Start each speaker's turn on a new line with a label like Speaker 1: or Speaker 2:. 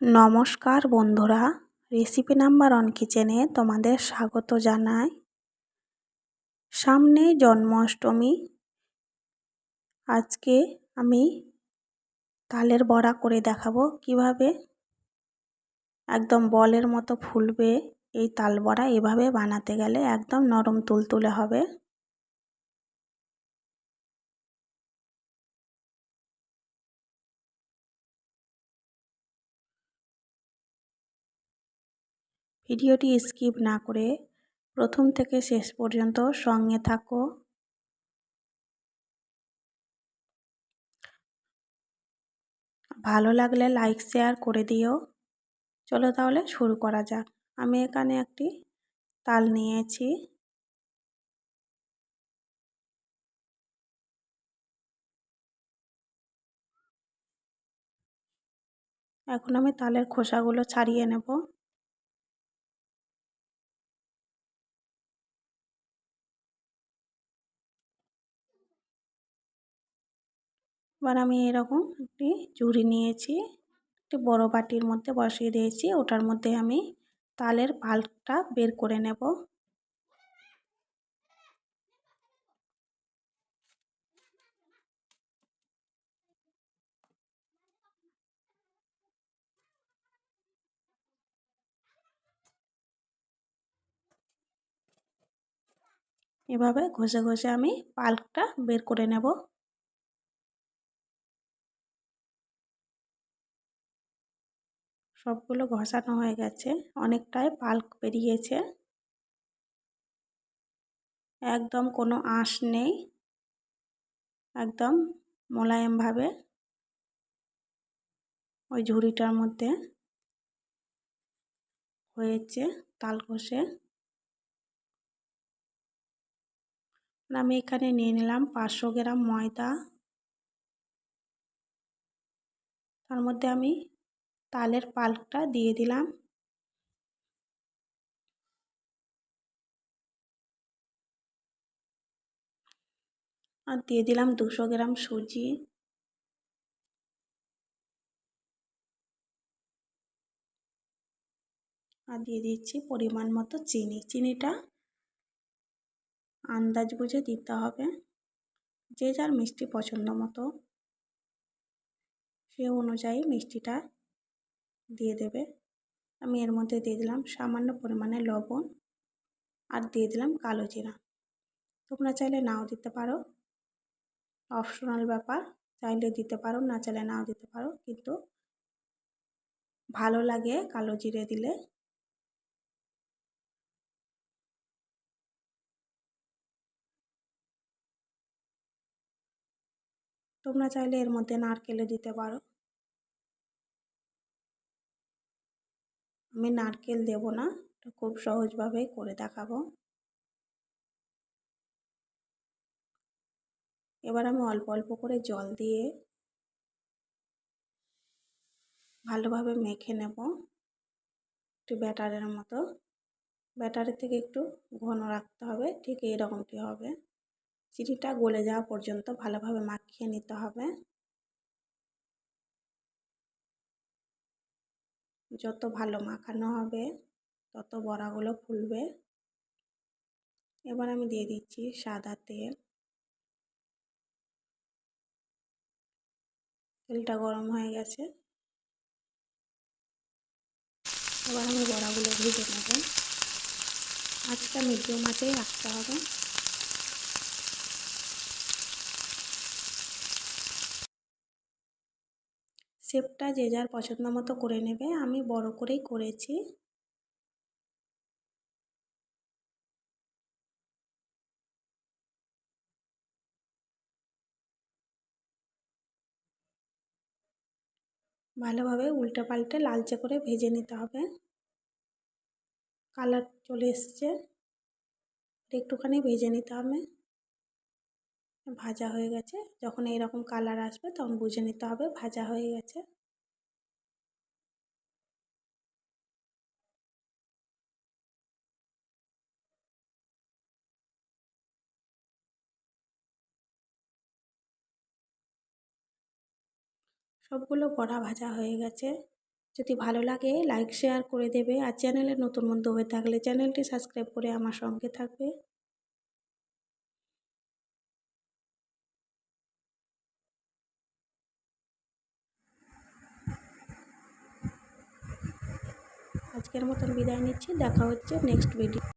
Speaker 1: নমস্কার বন্ধুরা, recipe number on কিচেনে তোমাদের স্বাগত জানাই। সামনে জন্মাষ্টমী, আজকে আমি তালের বড়া করে দেখাবো কীভাবে। একদম বলের মতো ফুলবে এই তাল বড়া, এভাবে বানাতে গেলে একদম নরম তুলতুলে হবে। ভিডিওটি স্কিপ না করে প্রথম থেকে শেষ পর্যন্ত সঙ্গে থাকো। ভালো লাগলে লাইক, শেয়ার করে দিও। চলো তাহলে শুরু করা যাক। আমি এখানে একটি তাল নিয়েছি। এখন আমি তালের খোসাগুলো ছাড়িয়ে নেব। এবার আমি এরকম একটি ঝুড়ি নিয়েছি, একটি বড় বাটির মধ্যে বসিয়ে দিয়েছি, ওটার মধ্যে আমি তালের পাল্পটা বের করে নেব। এভাবে ঘষে ঘষে আমি পাল্পটা বের করে নেব। সবগুলো ঘষানো হয়ে গেছে। অনেকটাই পাল্ক বেরিয়েছে একদম কোনো আঁশ নেই। একদম মোলায়েমভাবে। ওই ঝুড়িটার মধ্যে হয়েছে তাল ঘষে। আমি এখানে নিয়ে নিলাম পাঁচশো গ্রাম ময়দা। তার মধ্যে আমি তালের পাল্কটা দিয়ে দিলাম। আর দিয়ে দিলাম দুশো গ্রাম সুজি। আর দিয়ে দিচ্ছি পরিমাণ মতো চিনি। চিনিটা আন্দাজ বুঝে দিতে হবে। যে যার মিষ্টি পছন্দ মতো, সে অনুযায়ী মিষ্টিটা দিয়ে দেবে। আমি এর মধ্যে দিয়ে দিলাম সামান্য পরিমাণে লবণ আর দিয়ে দিলাম কালো জিরা। তোমরা চাইলে নাও দিতে পারো। অপশনাল ব্যাপার, চাইলে দিতে পারো, না চাইলে নাও দিতে পারো। কিন্তু ভালো লাগে কালো জিরে দিলে। তোমরা চাইলে এর মধ্যে নারকেলও দিতে পারো। আমি নারকেল দেব না খুব সহজভাবেই করে দেখাবো। এবার আমি অল্প অল্প করে জল দিয়ে ভালোভাবে মেখে নেব, একটু ব্যাটারের মতো। ব্যাটারের থেকে একটু ঘন রাখতে হবে, ঠিক এইরকমটি হবে। চিনিটা গলে যাওয়া পর্যন্ত ভালোভাবে মাখিয়ে নিতে হবে। যত ভালো মাখানো হবে, তত বড়াগুলো ফুলবে। এবার আমি দিয়ে দিচ্ছি সাদা তেল। তেলটা গরম হয়ে গেছে। এবার আমি বড়াগুলো ভেজে নেব। আজটা মিডিয়াম আঁচেই রাখতে হবে। শেপটা যে যার পছন্দ মতো করে নেবে, আমি বড় করেই করেছি। ভালোভাবে উল্টে পাল্টে লালচে করে ভেজে নিতে হবে। কালার চলে এসছে। একটুখানি ভেজে নিতে হবে। ভাজা হয়ে গেছে। যখন এইরকম কালার আসবে তখন বুঝে নিতে হবে ভাজা হয়ে গেছে। সবগুলো বড়া ভাজা হয়ে গেছে। যদি ভালো লাগে লাইক শেয়ার করে দেবে। আর চ্যানেলে নতুন বন্ধু হয়ে থাকলে চ্যানেলটি সাবস্ক্রাইব করে আমার সঙ্গে থাকবে। আজকের মতন বিদায় নিচ্ছি। দেখা হচ্ছে নেক্সট ভিডিও